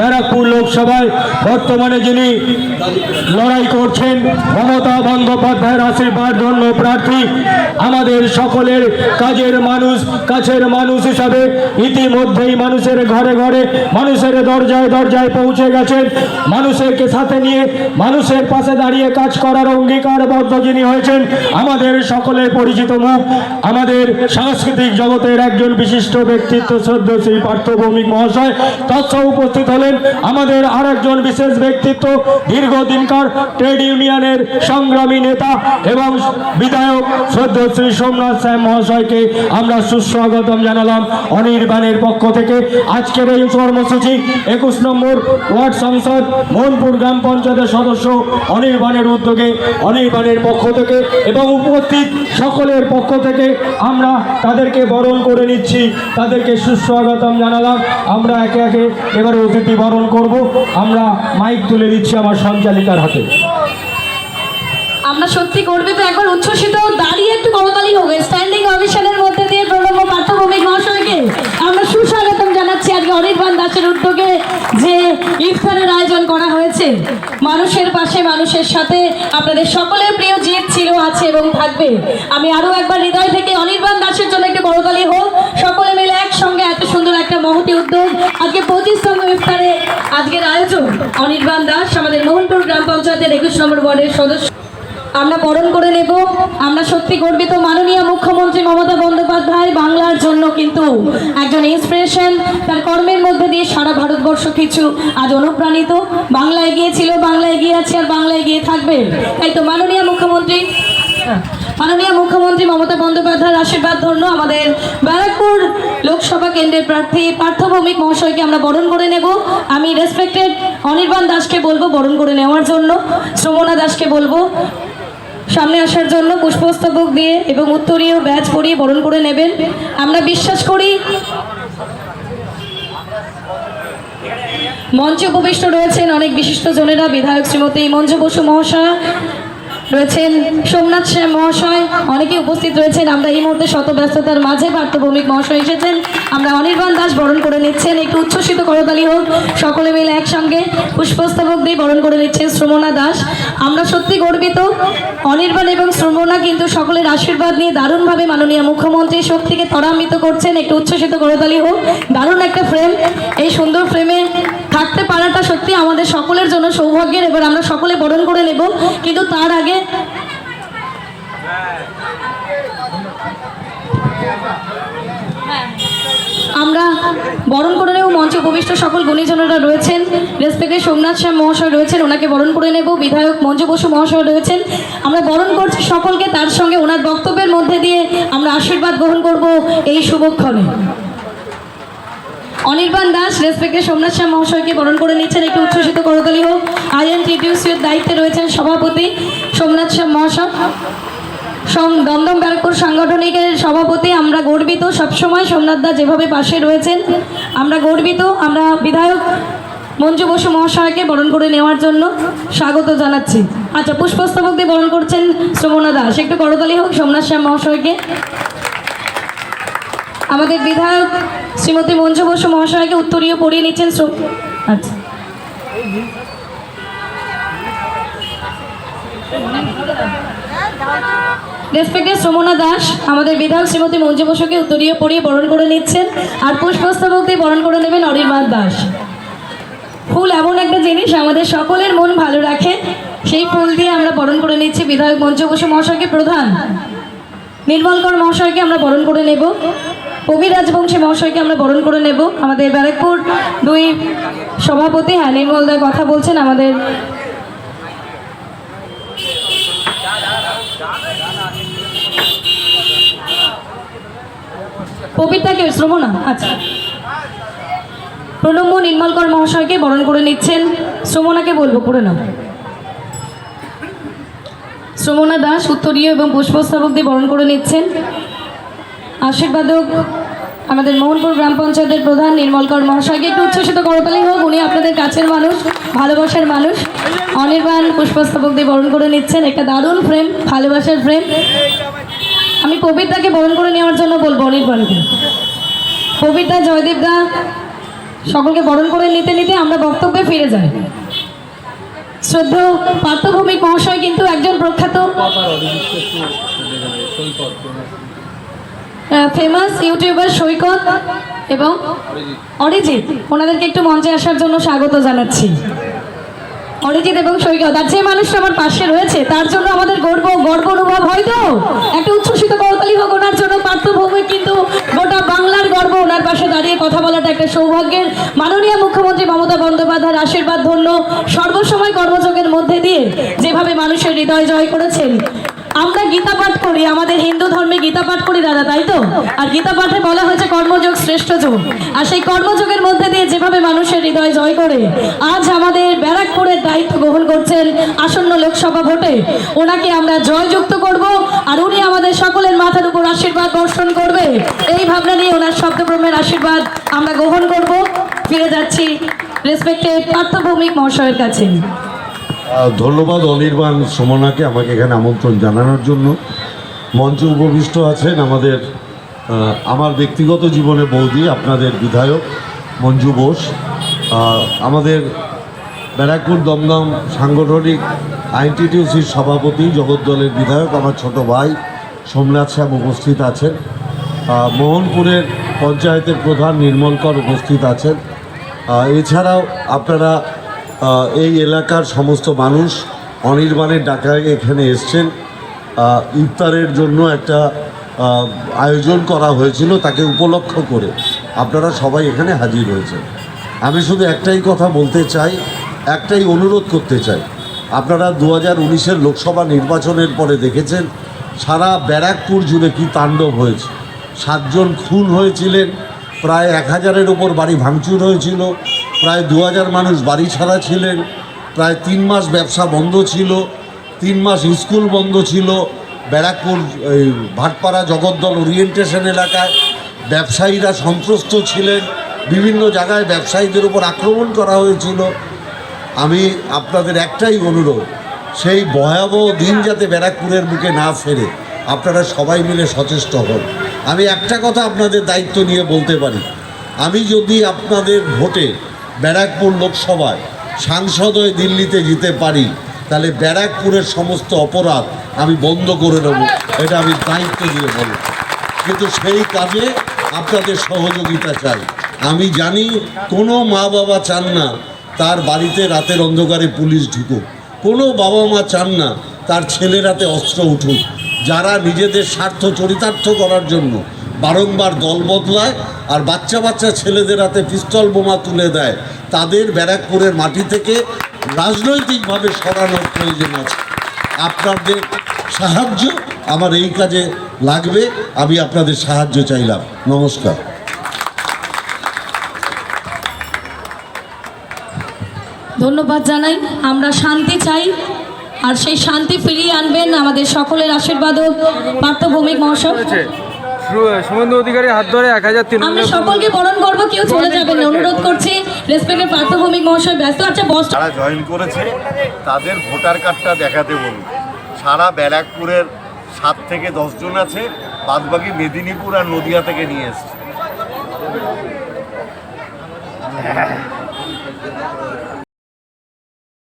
ব্যারাকপুর লোকসভায় বর্তমানে যিনি লড়াই করছেন মমতা বন্দ্যোপাধ্যায়ের আশীর্বাদ ধন্য প্রার্থী, আমাদের সকলের কাজের মানুষ, কাছের মানুষ হিসাবে ইতিমধ্যেই মানুষের ঘরে ঘরে, মানুষের দরজায় দরজায় পৌঁছে গেছেন। মানুষেরকে সাথে নিয়ে, মানুষের পাশে দাঁড়িয়ে কাজ করার অঙ্গীকারবদ্ধ যিনি হয়েছেন, আমাদের সকলের পরিচিত মুখ, আমাদের সাংস্কৃতিক জগতের একজন বিশিষ্ট ব্যক্তিত্ব শ্রদ্ধ শ্রী পার্থ ভৌমিক মহাশয়, তৎসহ উপস্থিত হলেন আমাদের আরেকজন বিশেষ ব্যক্তিত্ব, দীর্ঘদিনকার ট্রেড ইউনিয়নের সংগ্রামী নেতা এবং বিধায়ক শ্রদ্ধ শ্রী সোমনাথ শ্যাম মহাশয়কে আমরা সুস্বাগতম জানালাম অনির্বাণের পক্ষ থেকে। আজকের এই কর্মসূচি একুশ নম্বর ওয়ার্ড সংসদ মোহনপুর গ্রাম পঞ্চায়েতের সদস্য অনির্বাণের উদ্যোগে, অনির্বাণের পক্ষ থেকে এবং উপস্থিত সকলের পক্ষ থেকে আমরা তাদেরকে বরণ করে নিচ্ছি, তাদেরকে সুস্বাগতম জানালাম। আমরা একে একে এবারে অতিথি বরণ করব। আমরা মাইক তুলে দিচ্ছি আমার সঞ্চালিকার হাতে। আমরা সত্যি করবে তো একবার উচ্ছ্বসিত, দাঁড়িয়ে একটু করতালি হবে স্ট্যান্ডিং অভিশনের মধ্যে দিয়ে প্রণব পাঠ্যভূমিক মহাশয়কে আমরা সুস্বাগতম জানাচ্ছি আজকে অনির্বাণ দাসের উদ্যোগে যে ইফতারের আয়োজন করা হয়েছে। মানুষের পাশে, মানুষের সাথে আপনাদের সকলের প্রিয় জিত ছিল, আছে এবং থাকবে। আমি আরও একবার হৃদয় থেকে অনির্বাণ দাসের জন্য একটু করতালি হোক সকলে মিলে একসঙ্গে এত সুন্দর একটা মহতি উদ্যোগ আজকে পঁচিশতম ইফতারে আজকের আয়োজন। অনির্বাণ দাস, আমাদের মোহনপুর গ্রাম পঞ্চায়েতের একুশ নম্বর ওয়ার্ডের সদস্য। আমরা বরণ করে নেব। আমরা সত্যি গর্বিত মাননীয় মুখ্যমন্ত্রী মমতা বন্দ্যোপাধ্যায়, বাংলার জন্য কিন্তু একজন ইন্সপিরেশন তার কর্মের মধ্যে দিয়ে সারা ভারতবর্ষ কিছু আজ অনুপ্রাণিত। বাংলা এগিয়ে ছিল বাংলা এগিয়ে আছে আর বাংলা এগিয়ে থাকবে। তাই তো মাননীয় মুখ্যমন্ত্রী? মাননীয় মুখ্যমন্ত্রী মমতা বন্দ্যোপাধ্যায়ের আশীর্বাদ ধন্য। আমাদের ব্যারাকপুর লোকসভা কেন্দ্রের প্রার্থী পার্থ ভৌমিক মহাশয়কে আমরা বরণ করে নেব। আমি রেসপেক্টেড অনির্বাণ দাসকে বলব, বরণ করে নেওয়ার জন্য শ্রমণা দাসকে বলব। সামনে আসার জন্য পুষ্পস্তবক দিয়ে এবং উত্তরীয় ব্যাচ পরিয়ে বরণ করে নেবেন। আমরা বিশ্বাস করি মঞ্চে উপবিষ্ট রয়েছেন অনেক বিশিষ্ট জনেরা, বিধায়ক শ্রীমতী মঞ্জু বসু মহাশয় রয়েছেন সোমনাথ মহাশয়। অনেকে উপস্থিত রয়েছেন। আমরা এই মুহূর্তে শত ব্যস্ততার মাঝে পার্থভৌমিক মহাশয় এসেছেন। আমরা অনির্বাণ দাস বরণ করে নিচ্ছেন। একটু উচ্ছ্বসিত করতালি হোক, সকলে মিলে একসঙ্গে পুষ্পস্তবক দিয়ে বরণ করে নিচ্ছেন শ্রমণা দাস। আমরা সত্যি গর্বিত। অনির্বাণ এবং শ্রমণা কিন্তু সকলের আশীর্বাদ নিয়ে দারুণভাবে মাননীয় মুখ্যমন্ত্রী শক্তিকে ত্বরান্বিত করছেন। একটু উচ্ছ্বসিত করতালি হোক। দারুণ একটা ফ্রেম এই সুন্দর ফ্রেমে পারাটা সত্যি আমাদের সকলের জন্য সৌভাগ্যের, এবার আমরা সকলে বরণ করে নেব। কিন্তু তার আগে আমরা বরণ করে নেব। মঞ্চে উপবিষ্ট সকল গুণীজনেরা রয়েছেন। রেসপেক্টে সোমনাথ শ্যাম মহাশয় রয়েছেন, ওনাকে বরণ করে নেব। বিধায়ক মঞ্জু বসু মহাশয় রয়েছেন। আমরা বরণ করছি সকলকে তার সঙ্গে ওনার বক্তব্যের মধ্যে দিয়ে। আমরা আশীর্বাদ গ্রহণ করব এই শুভক্ষণে। অনির্বাণ দাস রেসপেক্টে সোমনাথ শ্যাম মহাশয়কে বরণ করে নিচ্ছেন একটু উচ্ছ্বসিত করতালি হোক। আইএনটিটিউসির দায়িত্বে রয়েছেন সভাপতি সোমনাথ শ্যাম মহাশয়। দমদম ব্যারাকপুর সাংগঠনিকের সভাপতি, আমরা গর্বিত সবসময় সোমনাথ দা যেভাবে পাশে রয়েছেন। আমরা গর্বিত, আমরা বিধায়ক মঞ্জু বসু মহাশয়কে বরণ করে নেওয়ার জন্য স্বাগত জানাচ্ছি। আচ্ছা পুষ্পস্তবক দিয়ে বরণ করছেন শ্রমণা দাস। একটু করতালি হোক, সোমনাথ শ্যাম মহাশয়কে। আমাদের বিধায়ক শ্রীমতী মঞ্জু বসু মহাশয়কে উত্তরীয় পড়িয়ে নিচ্ছেন আচ্ছা। রেসপেক্টেড শ্রমনা দাস আমাদের বিধায়ক শ্রীমতী মঞ্জু বসুকে উত্তরীয় পড়িয়ে বরণ করে নিচ্ছেন আর পুষ্পস্তবক দিয়ে বরণ করে নেবেন অনির্বাণ দাস। ফুল এমন একটা জিনিস, আমাদের সকলের মন ভালো রাখে, সেই ফুল দিয়ে আমরা বরণ করে নিচ্ছি বিধায়ক মঞ্জু বসু মহাশয়কে প্রধান। নির্মলকর মহাশয়কে আমরা বরণ করে নেব। কবি রাজবংশী মহাশয়কে আমরা বরণ করে নেব। আমাদের ব্যারাকপুর দুই সভাপতি হ্যাঁ নির্মল দা কথা বলছেন আমাদের। কবিতাকে শ্রমণা? আচ্ছা। প্রণম্য নির্মলকর মহাশয়কে বরণ করে নিচ্ছেন। শ্রমণাকে বলব করে নাও। শ্রমণা দাস, উত্তরীয় এবং পুষ্পস্তবক দিয়ে বরণ করে নিচ্ছেন। আশীর্বাদক আমাদের মোহনপুর গ্রাম পঞ্চায়েতের প্রধান নির্মলকর মহাশয়কে একটু উচ্ছ্বসিত করতালি হোক, উনি আপনাদের কাছের মানুষ, ভালোবাসার মানুষ। অনির্বাণ পুষ্পস্তবক দিয়ে বরণ করে নিচ্ছেন। একটা দারুণ ফ্রেম ভালোবাসার ফ্রেম আমি কবিতাকে বরণ করে নেওয়ার জন্য বলব অনির্বাণকে। কবিতা জয়দেব দা, সকলকে বরণ করে নিতে নিতে আমরা বক্তব্যে ফিরে যাই। শ্রদ্ধেয় পার্থভৌমিক মহাশয় কিন্তু একজন প্রখ্যাত ফেমাস ইউটিউবার সৈকত এবং অরিজিৎ। ওনাদেরকে একটু মঞ্চে আসার জন্য স্বাগত জানাচ্ছি। অরিজিৎ এবং সৈকত, আর যে মানুষটা আমার পাশে রয়েছে, তার জন্য আমাদের গর্ব গর্ব অনুভব হয় তো? একটা উচ্ছ্বসিত করতালি হোক, ওনার জন্য পার্থভৌমিক কিন্তু গোটা বাংলার গর্ব। ওনার পাশে দাঁড়িয়ে কথা বলাটা একটা সৌভাগ্যের মাননীয় মুখ্যমন্ত্রী মমতা বন্দ্যোপাধ্যায়ের আশীর্বাদ ধন্য সর্বসময় কর্মযোগের মধ্যে দিয়ে যেভাবে মানুষের হৃদয় জয় করেছেন আমরা গীতা পাঠ করি, আমাদের হিন্দু ধর্মে গীতা পাঠ করি দাদা, তাই তো? আর গীতা পাঠে বলা হয়েছে কর্মযোগ শ্রেষ্ঠ যোগ। আর সেই কর্মযোগের মধ্যে দিয়ে যেভাবে মানুষের হৃদয় জয় করে, আজ আমাদের ব্যারাকপুরের দায়িত্ব গ্রহণ করছেন আসন্ন লোকসভা ভোটে। ওনাকে আমরা জয়যুক্ত করব, আর উনি আমাদের সকলের মাথার উপর আশীর্বাদ বর্ষণ করবে। এই ভাবনা নিয়ে ওনার শব্দব্রহ্মের আশীর্বাদ আমরা গ্রহণ করব। ফিরে যাচ্ছি রেসপেক্টেড পার্থভৌমিক মহাশয়ের কাছে। ধন্যবাদ অনির্বাণ সমনাকে আমাকে এখানে আমন্ত্রণ জানানোর জন্য। মঞ্চে উপবিষ্ট আছেন আমাদের আমার ব্যক্তিগত জীবনে বৌদি, আপনাদের বিধায়ক মঞ্জু বোস। আমাদের ব্যারাকপুর দমদম সাংগঠনিক আইনটিটিউসির সভাপতি, জগদ্দলের বিধায়ক আমার ছোট ভাই সোমনাথ শ্যাম উপস্থিত আছেন। মোহনপুরের পঞ্চায়েতের প্রধান নির্মলকর উপস্থিত আছেন। এছাড়াও আপনারা এই এলাকার সমস্ত মানুষ অনির্বাণের ডাকায় এখানে এসছেন। ইফতারের জন্য একটা আয়োজন করা হয়েছিল তাকে উপলক্ষ করে। আপনারা সবাই এখানে হাজির হয়েছেন। আমি শুধু একটাই কথা বলতে চাই, একটাই অনুরোধ করতে চাই। আপনারা দু হাজার উনিশের লোকসভা নির্বাচনের পরে দেখেছেন, সারা ব্যারাকপুর জুড়ে কি তাণ্ডব হয়েছে। সাতজন খুন হয়েছিলেন, প্রায় এক হাজারের ওপর বাড়ি ভাঙচুর হয়েছিল প্রায় দু হাজার মানুষ বাড়ি ছাড়া ছিলেন, প্রায় তিন মাস ব্যবসা বন্ধ ছিল, তিন মাস স্কুল বন্ধ ছিল, ব্যারাকপুর ভাটপাড়া জগদ্দল ওরিয়েন্টেশন এলাকায় ব্যবসায়ীরা সন্ত্রস্ত ছিলেন, বিভিন্ন জায়গায় ব্যবসায়ীদের উপর আক্রমণ করা হয়েছিল। আমি আপনাদের একটাই অনুরোধ, সেই ভয়াবহ দিন যাতে ব্যারাকপুরের বুকে না ফেরে, আপনারা সবাই মিলে সচেষ্ট হন। আমি একটা কথা আপনাদের দায়িত্ব নিয়ে বলতে পারি, আমি যদি আপনাদের ভোটে ব্যারাকপুর লোকসভায় সাংসদ হয়ে দিল্লিতে যেতে পারি, তাহলে ব্যারাকপুরের সমস্ত অপরাধ আমি বন্ধ করে নেব এটা আমি দায়িত্ব দিয়ে বলব। কিন্তু সেই কাজে আপনাদের সহযোগিতা চাই। আমি জানি কোনো মা বাবা চান না তার বাড়িতে রাতের অন্ধকারে পুলিশ ঢুকুক। কোনো বাবা মা চান না তার ছেলের হাতে অস্ত্র উঠুক। যারা নিজেদের স্বার্থ চরিতার্থ করার জন্য বারংবার দল বদলায় আর বাচ্চা বাচ্চা ছেলেদের হাতে পিস্তল বোমা তুলে দেয়। তাদের ব্যারাকপুরের মাটি থেকে রাজনৈতিকভাবে সরানোর প্রয়োজন আছে। আপনাদের সাহায্য আমার এই কাজে লাগবে। আমি আপনাদের সাহায্য চাইলাম। নমস্কার। ধন্যবাদ জানাই। আমরা শান্তি চাই আর সেই শান্তি ফিরিয়ে আনবেন আমাদের সকলের আশীর্বাদ হোক। পার্থভৌমিক মহাশয়। শুভেন্দু অধিকারী হাত ধরে এক হাজার তিন আমরা সকলকে বরণ করব কেউ চলে যাবেন না। অনুরোধ করছি রেসপেক্টেড পার্থভৌমিক মহাশয় ব্যস্ত। আচ্ছা বস যারা জয়েন করেছে তাদের ভোটার কার্ডটা দেখাতে বলুন। সারা ব্যারাকপুরের সাত থেকে দশজন আছে বাদবাকি মেদিনীপুর আর নদিয়া থেকে নিয়ে এসছে।